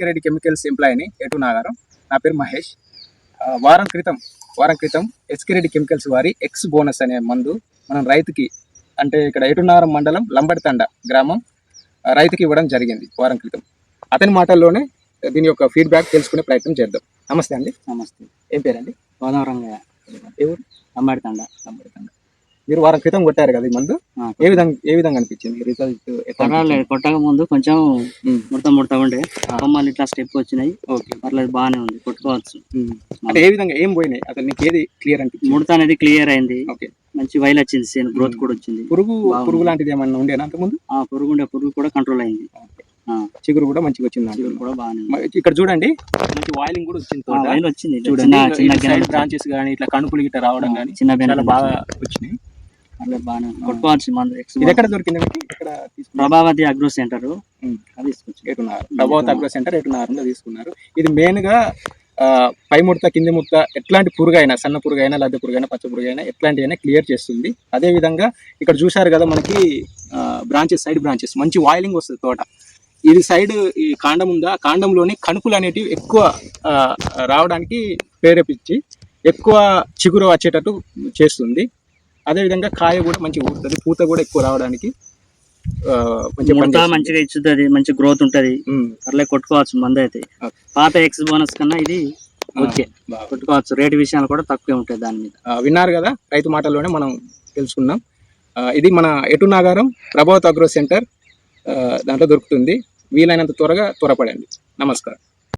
SK Reddy chemicals ఎంప్లాయీని ఎటు నాగారం. నా పేరు మహేష్. వారం క్రితం వారం క్రితం ఎస్కే రెడ్డి కెమికల్స్ వారి ఎక్స్ బోనస్ అనే మందు మనం రైతుకి అంటే ఇక్కడ ఎటునాగరం మండలం లంబడితండ గ్రామం రైతుకి ఇవ్వడం జరిగింది వారం క్రితం. అతని మాటల్లోనే దీని యొక్క ఫీడ్బ్యాక్ తెలుసుకునే ప్రయత్నం చేద్దాం. నమస్తే అండి. నమస్తే. ఏం పేరండి? గోదావరంగా ఎవరు? లంబడితండ. మీరు వారం క్రితం కొట్టారు కదా ఈ మందు? ఏ విధంగా ఏ విధంగా అనిపించింది? రిజల్ట్ పర్వాలేదు కొట్టక ముందు కొంచెం. ముడత ముడత ఉండే. కొమ్మలు ఇట్లా స్టెప్ వచ్చినాయి. ఓకే. పర్లేదు బాగానే ఉంది కొట్టుకోవచ్చు. అంటే ఏ విధంగా ఏం పోయినాయి? అసలు నీకు ఏది క్లియర్ అనిపించింది? ముడత అనేది క్లియర్ అయింది. ఓకే. మంచి వైల్ వచ్చింది సేను గ్రోత్ కూడా వచ్చింది. పురుగు. పురుగు లాంటిది ఏమన్నా ఉండేనా అంతకుముందు? ఆ పురుగు ఉండే పురుగు కూడా కంట్రోల్ అయింది. చిగురు కూడా మంచిగా వచ్చింది చిగురు. కూడా బాగానే ఇక్కడ చూడండి మంచి వాయిలింగ్ కూడా వచ్చింది తోట. వచ్చింది. చూడండి బ్రాంచెస్ కానీ ఇట్లా కణుపులు గిట్ట రావడం కానీ చిన్న బాగా వచ్చినాయి. పర్లేదు బాగానే ఉంది కొట్టుకోవచ్చు మందు ఎక్స్ ఇది ఎక్కడ దొరికింది మీకు? ఇక్కడ తీసుకున్నారు. Prabhavati agro centre. ఉమ్. అది తీసుకొచ్చి ఎటున్నారు ప్రభావత్ అగ్రో సెంటర్ ఎటున్నారంలో తీసుకున్నారు. ఇది మెయిన్గా ఆ, పై ముడత కింది ముడత ఎట్లాంటి పురుగు అయినా సన్న పురుగు అయినా లద్దె పురుగు అయినా పచ్చ పురుగు అయినా ఎట్లాంటి అయినా క్లియర్ చేస్తుంది. అదే విధంగా ఇక్కడ చూశారు కదా మనకి బ్రాంచెస్ సైడ్ బ్రాంచెస్ మంచి వాయిలింగ్ వస్తుంది తోట. ఇది సైడ్ ఈ కాండం ఉందా? ఆ కాండంలోని కణుపులు అనేటివి ఎక్కువ ఆ, రావడానికి ప్రేరేపించి ఎక్కువ చిగురు వచ్చేటట్టు చేస్తుంది. అదేవిధంగా కాయ కూడా మంచిగా ఊరుతుంది. పూత కూడా ఎక్కువ రావడానికి మంచిగా ఇచ్చుతుంది మంచి గ్రోత్ ఉంటది. పర్లేదు కొట్టుకోవచ్చు మందు అయితే. పాత ఎక్స్ బోనస్ కన్నా ఇది ఓకే. కొట్టుకోవచ్చు. రేటు విషయాలు కూడా తక్కువే ఉంటాయి దాని మీద. విన్నారు కదా? రైతు మాటల్లోనే మనం తెలుసుకున్నాం. ఇది మన ఎటు నాగారం ప్రభావత్ అగ్రో సెంటర్ దాంట్లో దొరుకుతుంది. వీలైనంత త్వరగా త్వరపడండి. నమస్కారం.